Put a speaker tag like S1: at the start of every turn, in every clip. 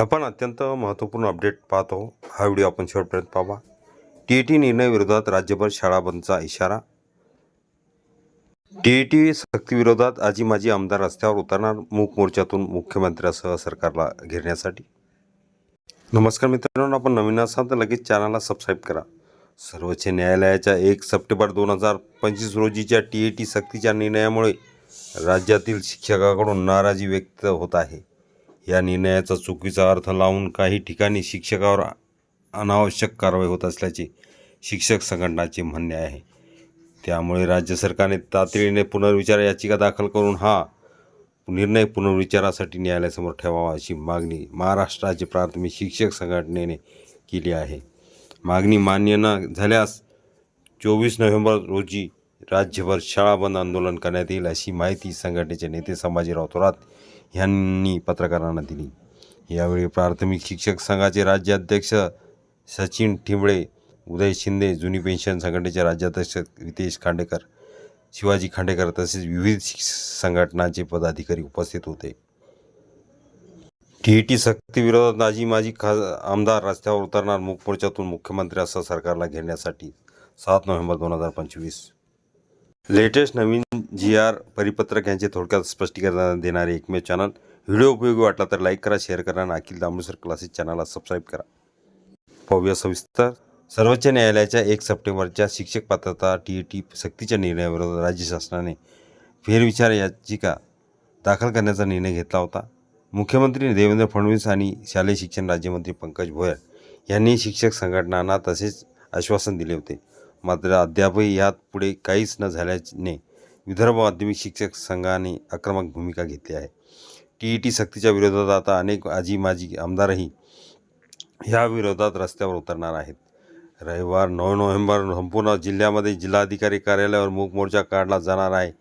S1: आपण अत्यंत महत्त्वपूर्ण अपडेट पाहतो. हा व्हिडिओ आपण शेवटपर्यंत पाहा टी ई टी निर्णयाविरोधात राज्यभर शाळा बंदचा इशारा. टी ई टी सक्तीविरोधात आजी माजी आमदार रस्त्यावर उतरणार मूक मोर्चातून मुख्यमंत्र्यासह सरकारला घेरण्यासाठी. नमस्कार मित्रांनो आपण नवीन असाल तर लगेच चॅनलला सबस्क्राईब करा. सर्वोच्च न्यायालयाच्या एक सप्टेंबर दोन हजार पंचवीस रोजीच्या टी ई टी सक्तीच्या निर्णयामुळे राज्यातील शिक्षकाकडून नाराजी व्यक्त होत आहे. या निर्णयाचा चुकीचा अर्थ लावून काही ठिकाणी शिक्षकावर अनावश्यक कारवाई होत असल्याचे शिक्षक संघटनाचे म्हणणे आहे. त्यामुळे राज्य सरकारने तातडीने पुनर्विचार याचिका दाखल करून हा निर्णय पुनर्विचारासाठी न्यायालयासमोर ठेवावा अशी मागणी महाराष्ट्र राज्य प्राथमिक शिक्षक संघटनेने केली आहे. मागणी मान्य न झाल्यास चोवीस नोव्हेंबर रोजी राज्यभर शाळा बंद आंदोलन करण्यात येईल अशी माहिती संघटनेचे नेते संभाजीराव थोरात ह्यांनी पत्रकारांना दिली. यावेळी प्राथमिक शिक्षक संघाचे राज्याध्यक्ष सचिन ठिंबळे उदय शिंदे जुनी पेन्शन संघटनेचे राज्याध्यक्ष रितेश खांडेकर शिवाजी खांडेकर तसेच विविध संघटनांचे पदाधिकारी उपस्थित होते. टी ई टी सक्तीविरोधात नाजी माजी खा आमदार रस्त्यावर उतरणार मूक मोर्चातून असं सरकारला घेण्यासाठी सात नोव्हेंबर दोन हजार पंचवीस. लेटेस्ट नवीन जी आर परिपत्रक यांचे थोडक्यात स्पष्टीकरण देणारे एकमेव चॅनल. व्हिडिओ उपयोगी वाटला तर लाईक करा शेअर करा आणि अखिल दामोसर क्लासेस चॅनलला सबस्क्राईब करा. पाहूया सविस्तर. सर्वोच्च न्यायालयाच्या एक सप्टेंबरच्या शिक्षक पात्रता टी ई टी सक्तीच्या निर्णयाविरोधात राज्य शासनाने फेरविचार याचिका दाखल करण्याचा निर्णय घेतला होता. मुख्यमंत्री देवेंद्र फडणवीस आणि शालेय शिक्षण राज्यमंत्री पंकज भोयर यांनी शिक्षक संघटनांना तसेच आश्वासन दिले होते. मात्र अद्यापही यात पुढे काहीच न झाल्याने विदर्भ माध्यमिक शिक्षक संघाने आक्रमक भूमिका घेतली आहे. टी ई टी सक्तीच्या विरोधात आता अनेक आजी माजी आमदारही ह्या विरोधात रस्त्यावर उतरणार आहेत. रविवार नऊ नोव्हेंबर संपूर्ण जिल्ह्यामध्ये जिल्हाधिकारी कार्यालयावर मूक मोर्चा काढला जाणार आहे.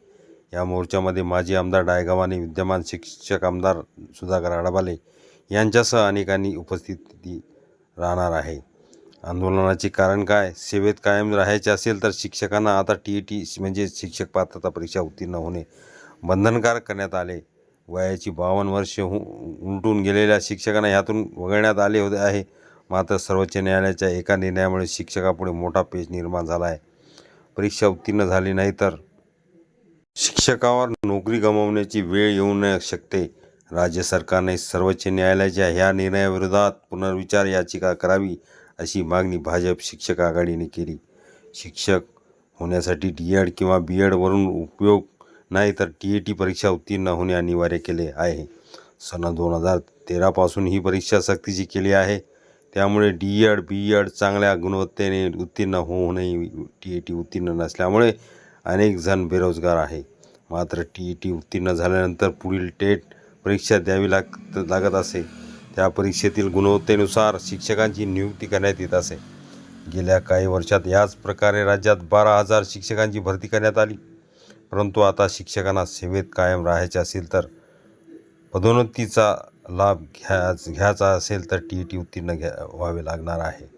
S1: या मोर्चामध्ये माजी आमदार डायगावाने विद्यमान शिक्षक आमदार सुधाकर आडाबाले यांच्यासह अनेकांनी उपस्थिती राहणार आहे. आंदोलनाचे कारण काय? सेवेत कायम राहायचे असेल तर शिक्षकांना आता टी ई टी म्हणजे शिक्षक पात्रता परीक्षा उत्तीर्ण होणे बंधनकारक करण्यात आले. वयाची बावन्न वर्षे हु उलटून गेलेल्या शिक्षकांना ह्यातून वगळण्यात आले होते आहे. मात्र सर्वोच्च न्यायालयाच्या एका निर्णयामुळे शिक्षकापुढे मोठा पेच निर्माण झाला आहे. परीक्षा उत्तीर्ण झाली नाही तर शिक्षकावर नोकरी गमावण्याची वेळ येऊ न शकते. राज्य सरकारने सर्वोच्च न्यायालयाच्या ह्या निर्णयाविरोधात पुनर्विचार याचिका करावी. अशी मागणी भाजप शिक्षक आघाडीने केली. शिक्षक होण्यासाठी डी एड किंवा बी एडवरून उपयोग नाही तर टी ए टी परीक्षा उत्तीर्ण होणे अनिवार्य केले आहे. सन दोन हजार तेरापासून ही परीक्षा सक्तीची केली आहे. त्यामुळे डी एड बी एड चांगल्या गुणवत्तेने उत्तीर्ण होऊनही टी ए टी उत्तीर्ण नसल्यामुळे अनेक जण बेरोजगार आहे. मात्र टी ई टी उत्तीर्ण झाल्यानंतर पुढील टेट परीक्षा द्यावी लाग लागत असे. त्या परीक्षेतील गुणवत्तेनुसार शिक्षकांची नियुक्ती करण्यात येत असे. गेल्या काही वर्षात याच प्रकारे राज्यात बारा हजार शिक्षकांची भरती करण्यात आली. परंतु आता शिक्षकांना सेवेत कायम राहायचे असेल तर पदोन्नतीचा लाभ घ्या घ्यायचा असेल तर टी ई टी उत्तीर्ण घ्या व्हावे लागणार आहे.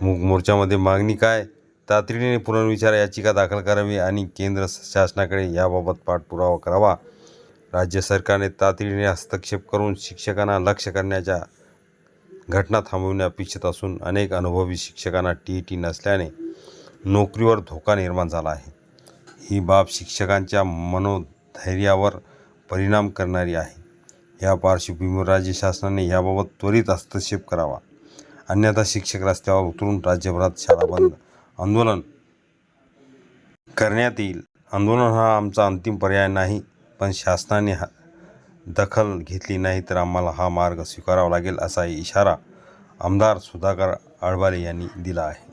S1: मूग मोर्चामध्ये मागणी काय? तातडीने पुनर्विचार याचिका दाखल करावी आणि केंद्र शासनाकडे याबाबत पाठपुरावा करावा राज्य सरकारने तातडीने हस्तक्षेप करून शिक्षकांना लक्ष करण्याच्या घटना थांबविणे अपेक्षित असून अनेक अनुभवी शिक्षकांना टी ई टी नसल्याने नोकरीवर धोका निर्माण झाला आहे. ही बाब शिक्षकांच्या मनोधैर्यावर परिणाम करणारी आहे. या पार्श्वभूमीवर राज्य शासनाने याबाबत त्वरित हस्तक्षेप करावा. अन्यथा शिक्षक रस्त्यावर उतरून राज्यभरात शाळा बंद आंदोलन करण्यात येईल. आंदोलन हा आमचा अंतिम पर्याय नाही. पण शासनाने हा दखल घेतली नाही तर आम्हाला हा मार्ग स्वीकारावा लागेल असा इशारा आमदार सुधाकर आळवाले यांनी दिला आहे.